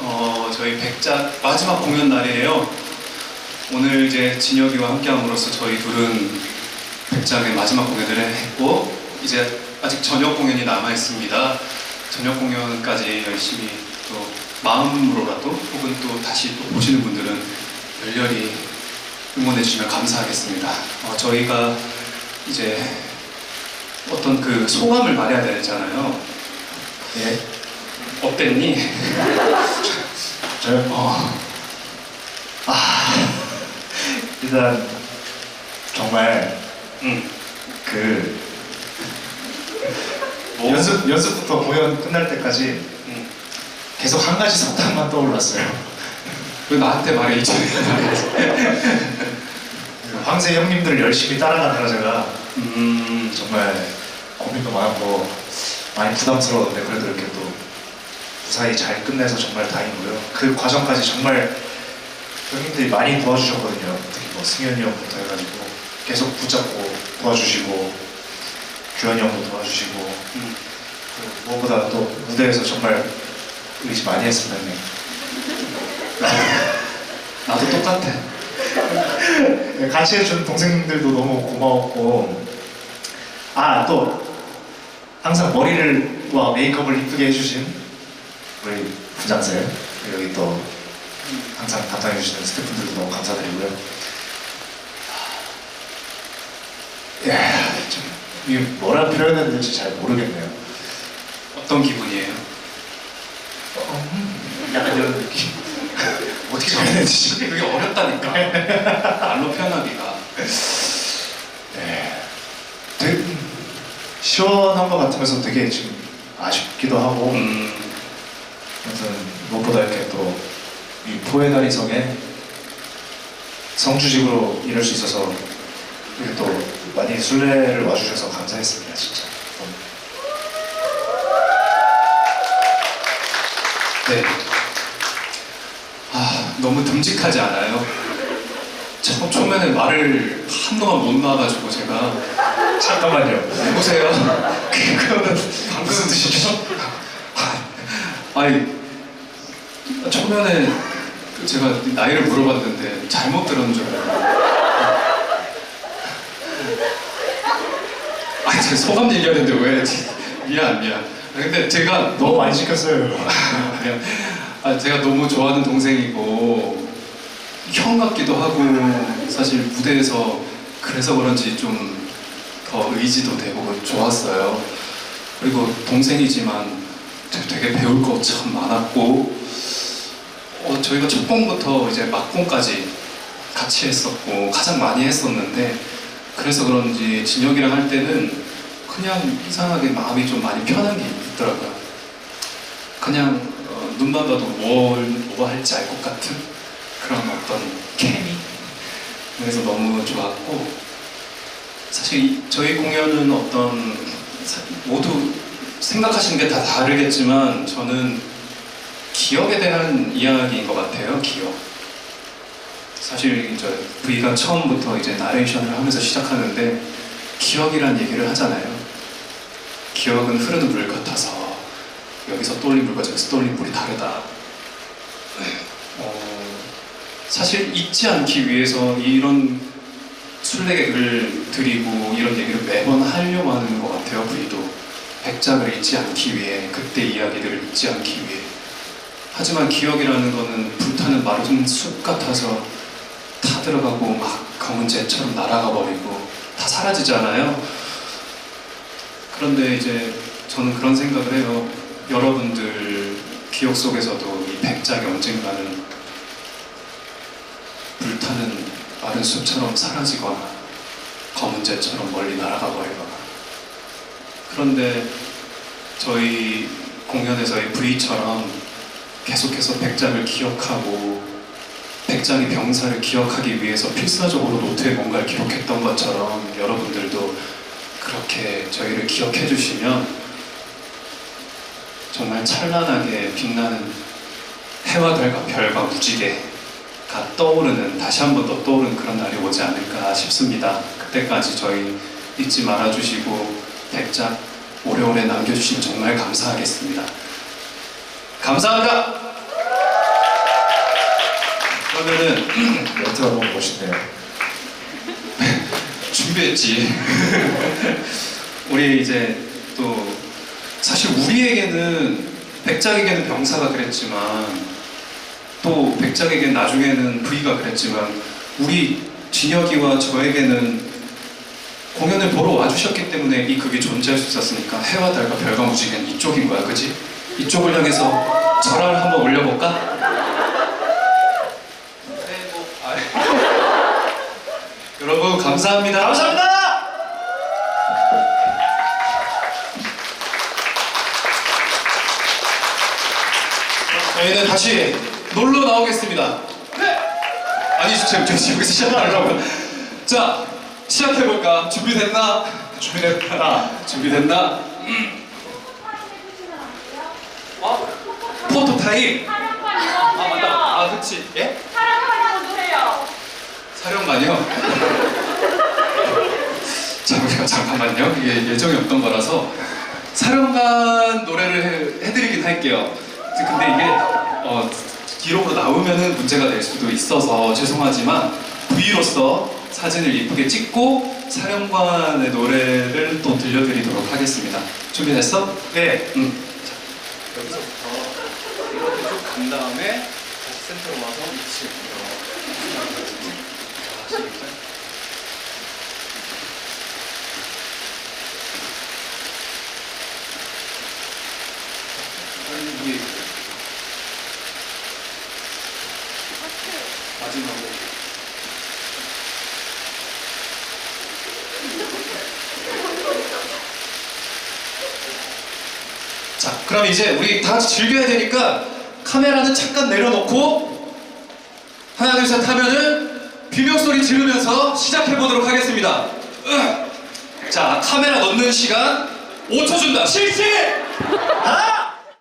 어, 저희 백작 마지막 공연 날이에요. 오늘 이제 진혁이와 함께함으로써 저희 둘은 백작의 마지막 공연을 했고 이제 아직 저녁 공연이 남아 있습니다. 저녁 공연까지 열심히 또 마음으로라도 혹은 또 다시 또 보시는 분들은 열렬히 응원해 주시면 감사하겠습니다. 어, 저희가 이제 어떤 그 소감을 말해야 되잖아요. 예, 어땠니? 저요? 어, 아, 일단 정말 응. 그 뭐? 연습 연습부터 공연 끝날 때까지 응. 계속 한 가지 석탄만 떠올랐어요. 왜 나한테 말해 이제? 그 황새 형님들 열심히 따라가느라 제가 음, 정말 고민도 많았고 많이 부담스러웠는데 그래도 이렇게 또 무사히 잘 끝내서 정말 다행이고요. 그 과정까지 정말 형님들이 많이 도와주셨거든요. 특히 뭐 승현이 형부터 해가지고 계속 붙잡고 도와주시고 규현이 형도 도와주시고 음. 그 무엇보다 또 무대에서 정말 의지 많이 했습니다. 형님. 나도 똑같아. 네, 같이 해준 동생들도 너무 고마웠고 아 또 항상 머리를 와 메이크업을 이쁘게 해주신 우리 부장쌤 그리고 여기 또 항상 담당해 주시는 스태프분들도 너무 감사드리고요 예, 좀 뭐라 표현해야 될지 잘 모르겠네요 어떤 기분이에요? 어, 약간 이런 느낌 어떻게 설명해야 되지? 그게 어렵다니까. 말로 표현하기가. 네. 되게 시원한 것 같으면서 되게 지금 아쉽기도 하고 음, 아무튼 무엇보다 이렇게 또 이 포에다리성에 성주직으로 일할 수 있어서 이렇게 또 많이 순례를 와주셔서 감사했습니다 진짜 네. 아, 너무 듬직하지 않아요? 초, 초면에 말을 한동안 못 놔가지고 제가 잠깐만요 여보세요? 그거는 방금 뜻이죠? 아니 초면에 그 제가 나이를 물어봤는데 잘못 들은 줄 알고 아니 제 소감 얘기하는데 왜 미안 미안. 아, 근데 제가 너무 많이 시켰어요. 그냥 아, 제가 너무 좋아하는 동생이고 형 같기도 하고 사실 무대에서 그래서 그런지 좀 더 의지도 되고 좋았어요. 그리고 동생이지만 되게 배울 거 참 많았고 어, 저희가 첫 공부터 이제 막공까지 같이 했었고 가장 많이 했었는데 그래서 그런지 진혁이랑 할 때는 그냥 이상하게 마음이 좀 많이 편한 게 있더라고요. 그냥 어, 눈만 봐도 뭘, 뭐 할지 알 것 같은 그런 어떤 케미 그래서 너무 좋았고 사실 이- 저희 공연은 어떤 사- 모두 생각하시는 게 다 다르겠지만 저는 기억에 대한 이야기인 것 같아요 기억 사실 이제 V가 처음부터 이제 나레이션을 하면서 시작하는데 기억이란 얘기를 하잖아요 기억은 흐르는 물 같아서 여기서 떠올린 물과 저기서 떠올린 물이 다르다. 어, 사실 잊지 않기 위해서 이런 순례객을 드리고 이런 얘기를 매번 하려고 하는 것 같아요. 우리도 백작을 잊지 않기 위해 그때 이야기들을 잊지 않기 위해. 하지만 기억이라는 거는 불타는 마른 숲 같아서 타 들어가고 막 검은 재처럼 날아가 버리고 다 사라지잖아요. 그런데 이제 저는 그런 생각을 해요. 여러분들 기억 속에서도 이 백작이 언젠가는 불타는 마른 숲처럼 사라지거나 검은 재처럼 멀리 날아가 버리거나 그런데 저희 공연에서의 V처럼 계속해서 백작을 기억하고 백작이 병사를 기억하기 위해서 필사적으로 노트에 뭔가를 기록했던 것처럼 여러분들도 그렇게 저희를 기억해 주시면 정말 찬란하게 빛나는 해와 달과 별과 무지개가 떠오르는 다시 한 번 더 떠오르는 그런 날이 오지 않을까 싶습니다. 그때까지 저희 잊지 말아 주시고 발짝 오래오래 남겨주시면 정말 감사하겠습니다. 감사합니다. 그러면은 멘트가 너무 멋있네요. 준비했지. 우리 이제 또 사실 우리에게는 백작에게는 병사가 그랬지만 또 백작에게는 나중에는 V가 그랬지만 우리 진혁이와 저에게는 공연을 보러 와주셨기 때문에 이 극이 존재할 수 있었으니까 해와 달과 별과 무지개는 이쪽인 거야, 그지? 이쪽을 향해서 절하를 한번 올려볼까? 네, 뭐, 아, 여러분 감사합니다. 감사합니다. 저희는 다시 놀러 나오겠습니다. 네. 아니 저 지금 여기서 시작하려고. 자 시작해 볼까? 준비됐나? 준비됐다. 준비됐나? 어? 포토 타임. 아 맞다. 아 그렇지. 예? 사령관이요. 잠깐 잠깐만요. 이게 예정이 없던 거라서 사령관 노래를 해, 해드리긴 할게요. 근데 이게 어, 기록으로 나오면은 문제가 될 수도 있어서 죄송하지만 V로서 사진을 예쁘게 찍고 사령관의 노래를 또 들려드리도록 하겠습니다. 준비됐어? 네. 응. 자, 여기서부터 이렇게 쭉 간 다음에 다시 센터로 와서 위치. 자, 시작. 빨리 위에 마지막으로 자 그럼 이제 우리 다 같이 즐겨야 되니까 카메라는 잠깐 내려놓고 하나 둘 셋 하면은 비명 소리 지르면서 시작해 보도록 하겠습니다. 으. 자 카메라 넣는 시간 5초 준다. 실시! 하나,